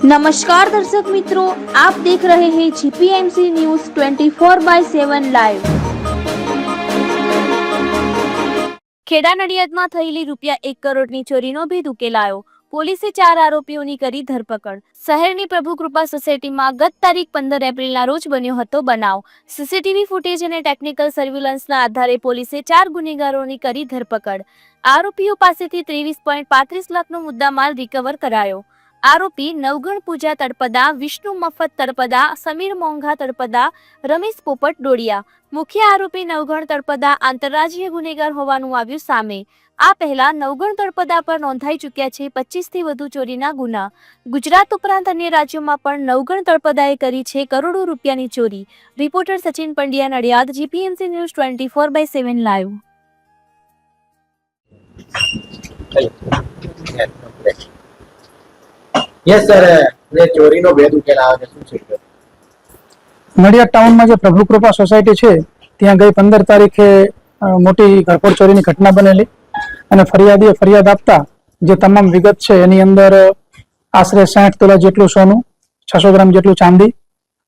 નમસ્કાર દર્શક મિત્રો આપ દેખ રહે હે GPMC news 24 by 7 live Kheda નડિયાદમાં થયેલી રૂપિયા એક કરોડની ચોરીનો ભેદ ઉકેલાયો પોલીસે ચાર આરોપીઓની કરી ધરપકડ શહેરની પ્રભુ કૃપા સોસાયટીમાં ગત તારીખ પંદર એપ્રિલના રોજ બન્યો હતો બનાવ સીસીટીવી ફૂટેજ અને ટેકનિકલ સર્વેલન્સના આધારે પોલીસે ચાર ગુનેગારોની કરી ધરપકડ આરોપીઓ પાસેથી ત્રેવીસ પોઈન્ટ પાંત્રીસ લાખનો મુદ્દામાલ રિકવર કરાયો આરોપી નવગણ પૂજા તળપદા, વિષ્ણુ મફત તળપદા, સમીર મોંઘા તળપદા, રમેશ પોપટ ડોડિયા. મુખ્ય આરોપી નવગણ તળપદા આંતરરાજ્ય ગુનેગાર હોવાનું આવ્યું સામે. આ પહેલા નવગણ તળપદા પર નોંધાઈ ચૂક્યા છે પચીસથી વધુ ચોરીના ગુના. ગુજરાત ઉપરાંત અન્ય રાજ્યોમાં પણ નવગણ તળપદાએ કરી છે કરોડો રૂપિયાની ચોરી. Reporter Sachin Pandya Nadiad, GPMC news twenty four by seven live. Yes sir ને ચોરીનો ભેદ ઉકેલ આવે શું છે? નડિયાદ ટાઉનમાં જે પ્રભુ કૃપા સોસાયટી છે, ત્યાં ગઈ પંદર તારીખે મોટી ઘરફોડ ચોરીની ઘટના બનેલી અને ફરિયાદીએ ફરિયાદ આપતા જે તમામ વિગત છે, એની અંદર આશરે સાઠ તોલા જેટલું સોનું, છસો ગ્રામ જેટલું ચાંદી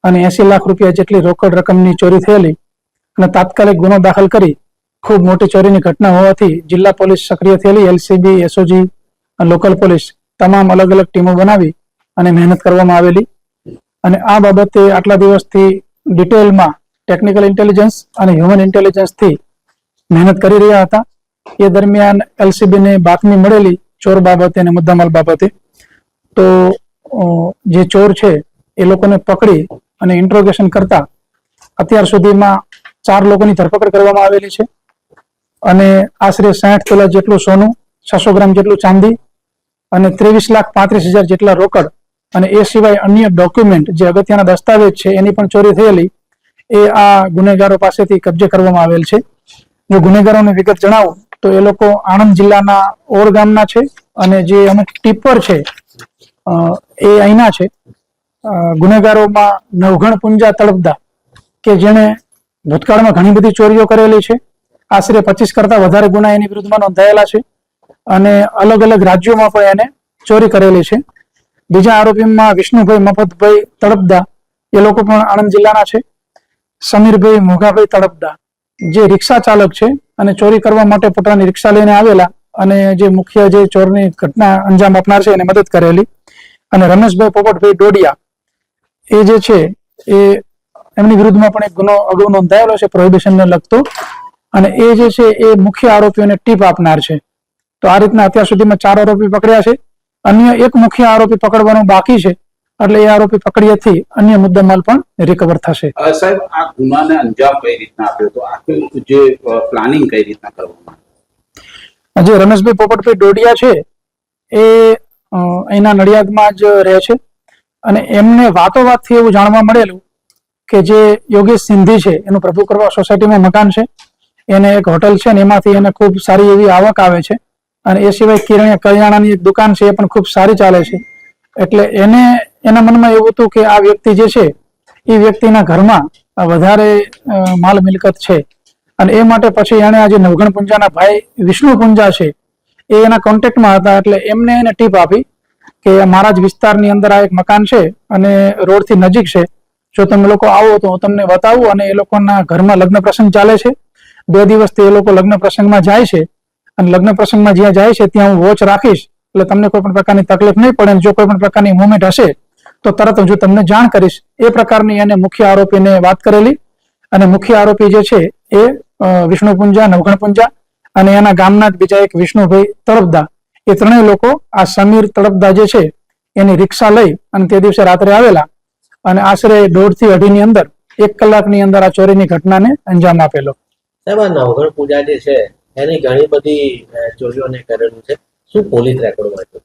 અને એસી લાખ રૂપિયા જેટલી રોકડ રકમની ચોરી થયેલી અને તાત્કાલિક ગુનો દાખલ કરી ખૂબ મોટી ચોરીની ઘટના હોવાથી જિલ્લા પોલીસ સક્રિય થયેલી, એલસીબી, એસઓજી લોકલ પોલીસ તમામ અલગ અલગ ટીમો બનાવી અને મહેનત કરવામાં આવેલી. અને આ બાબતે આટલા દિવસથી ડિટેલમાં ટેકનિકલ ઇન્ટેલિજન્સ અને હ્યુમન ઇન્ટેલિજન્સથી મહેનત કરી રહ્યા હતા. એ દરમિયાન એલસીબીને બાતમી મળેલી ચોર બાબતે અને મુદ્દામાલ બાબતે. તો જે ચોર છે, એ લોકોને પકડી અને ઇન્ટ્રોગેશન કરતા અત્યાર સુધીમાં ચાર લોકોની ધરપકડ કરવામાં આવેલી છે. અને આશરે સાઠ તોલા જેટલું સોનું છસો ગ્રામ જેટલું ચાંદી અને ત્રેવીસ લાખ પાંત્રીસ હજાર જેટલા રોકડ અને એ સિવાય અન્ય ડોક્યુમેન્ટ જે અગત્યના દસ્તાવેજ છે, એની પણ ચોરી થયેલી, એ આ ગુનેગારો પાસેથી કબજે કરવામાં આવેલ છે. જો ગુનેગારોને વિગત જણાવું, તો એ લોકો આણંદ જિલ્લાના ઓર ગામના છે અને જે અમુક ટીપર છે એ અહીંના છે. ગુનેગારોમાં નવઘણ પુંજા તળપદા, કે જેણે ભૂતકાળમાં ઘણી બધી ચોરીઓ કરેલી છે. આશરે પચીસ કરતા વધારે ગુના એની વિરુદ્ધમાં નોંધાયેલા છે. અને અલગ અલગ રાજ્યોમાં પણ એને ચોરી કરેલી છે. બીજા આરોપીમાં વિષ્ણુભાઈ મફતભાઈ તડપદા, એ લોકો પણ આણંદ જિલ્લાના છે. સમીરભાઈ મોઘાભાઈ તડપદા, જે રિક્ષા ચાલક છે અને ચોરી કરવા માટે પોતાની રિક્ષા લઈને આવેલા અને જે મુખ્ય જે ચોરની ઘટના અંજામ આપનાર છે એને મદદ કરેલી. અને રમેશભાઈ પોપટભાઈ ડોડિયા, એ જે છે, એ એમની વિરુદ્ધમાં પણ એક ગુનો અગાઉ નોંધાયેલો છે, પ્રોહિબિશનને લગતો. અને એ જે છે, એ મુખ્ય આરોપીઓને ટીપ આપનાર છે. તો આ રીતના અત્યાર સુધીમાં ચાર આરોપી પકડ્યા છે. અન્ય એક મુખ્ય આરોપી પકડવાનું બાકી છે. એટલે એ આરોપી પકડ્યાથી અન્ય મુદ્દામાલ પણ રિકવર થશે. સાહેબ આ ગુનાને અંજામ કઈ રીતના આપ્યો તો આખું જે પ્લાનિંગ કઈ રીતના કરવામાં જે રમેશભાઈ પોપટભાઈ ડોડિયા છે એ અહીંના નડિયાદમાં જ રહે છે. અને એમને વાતો વાતથી એવું જાણવા મળેલું કે જે યોગેશ સિંધી છે એનું પ્રભુ કરવા સોસાયટીમાં મકાન છે. એને એક હોટલ છે ને એમાંથી એને ખૂબ સારી એવી આવક આવે છે. અને એ સિવાય કિરણ્ય કરિયાણાની એક દુકાન છે, એ પણ ખૂબ સારી ચાલે છે. એટલે એને, એના મનમાં એવું હતું કે આ વ્યક્તિ જે છે, એ વ્યક્તિના ઘરમાં વધારે માલ મિલકત છે. અને એ માટે પછી એણે આજે નવગણ પુંજાના ભાઈ વિષ્ણુ પુંજા છે, એ એના કોન્ટેક્ટમાં હતા, એટલે એમને એને ટીપ આપી કે મારા જ વિસ્તારની અંદર આ એક મકાન છે અને રોડથી નજીક છે. જો તમે લોકો આવો તો હું તમને બતાવું અને એ લોકોના ઘરમાં લગ્ન પ્રસંગ ચાલે છે. બે દિવસથી એ લોકો લગ્ન પ્રસંગમાં જાય છે. અને લગ્ન પ્રસંગમાં જ્યાં જાય છે, ત્યાં હું વોચ રાખીશ. એટલે તમને કોઈ પણ પ્રકારની તકલીફ નહીં પડે જો કોઈ પણ પ્રકારની મુવમેન્ટ હશે, તો તરત હું તમને જાણ કરીશ. એ પ્રકારની એને મુખ્ય આરોપીને વાત કરેલી. અને મુખ્ય આરોપી જે છે, એ વિષ્ણુ પુંજા, નવગણ પુંજા અને એના ગામના બીજા એક વિષ્ણુભાઈ તળપદા એ ત્રણેય લોકો આ સમીર તળપદા જે છે, એની રિક્ષા લઈ અને તે દિવસે રાત્રે આવેલા. અને આશરે દોઢથી અઢીની અંદર, એક કલાકની અંદર આ ચોરીની ઘટનાને અંજામ આપેલો. સાહેબ નવઘણ પૂજા જે છે એની ઘણી બધી ચોરીઓને કરેલું છે. શું પોલીસ રેકોર્ડમાં છે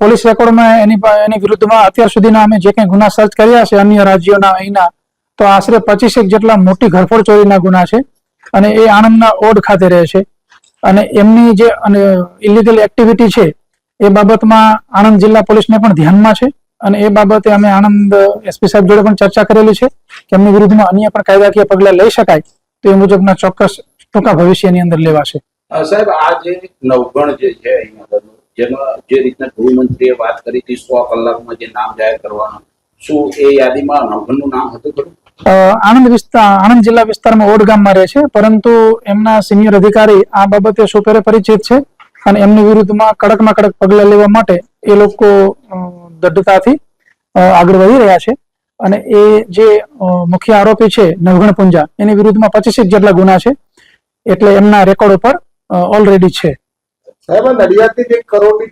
પોલીસ રેકોર્ડમાં એની એની વિરુદ્ધમાં અત્યાર સુધીના અમે જે કંઈ ગુના સર્ચ કર્યા છે, અન્ય રાજ્યોના અહીંના, તો આશરે પચીસેક જેટલા મોટી ઘરફોડ ચોરીના ગુના છે અને એ આણંદના ઓડ ખાતે રહે છે. અને એમની જે, અને ઇલીગલ એક્ટિવિટી છે, એ બાબતમાં આણંદ જિલ્લા પોલીસને પણ ધ્યાનમાં છે અને એ બાબતે અમે આણંદ એસપી સાહેબ જોડે પણ ચર્ચા કરેલી છે કે એમની વિરુદ્ધમાં અન્ય પણ કાયદાકીય પગલાં લઈ શકાય તો એ મુજબના ચોક્કસ ટૂંકા ભવિષ્યની અંદર લેવાશે. સાહેબ આ જે નવગણ જે છે જેમાં જે રીતના ગૃહમંત્રીએ વાત કરી હતી સો કલાકમાં જે નામ જાહેર કરવાનું શું એ યાદીમાં નવગણનું નામ હતું ખરું? આણંદ વિસ્તાર આણંદ જિલ્લા વિસ્તારમાં ઓડ ગામમાં રહે છે પરંતુ એમના સિનિયર અધિકારી આ બાબતે સુપેરે પરિચિત છે અને એમની વિરુદ્ધમાં કડકમાં કડક પગલાં લેવા માટે એ લોકો દઢતાથી આગળ વધી રહ્યા છે. અને એ જે મુખ્ય આરોપી છે નવગણ પુંજા એની વિરુદ્ધમાં પચીસેક જેટલા ગુના છે. એટલે એમના રેકોર્ડ ઉપર ઓલરેડી છે. સાહેબ નડિયાદની જે કરોડની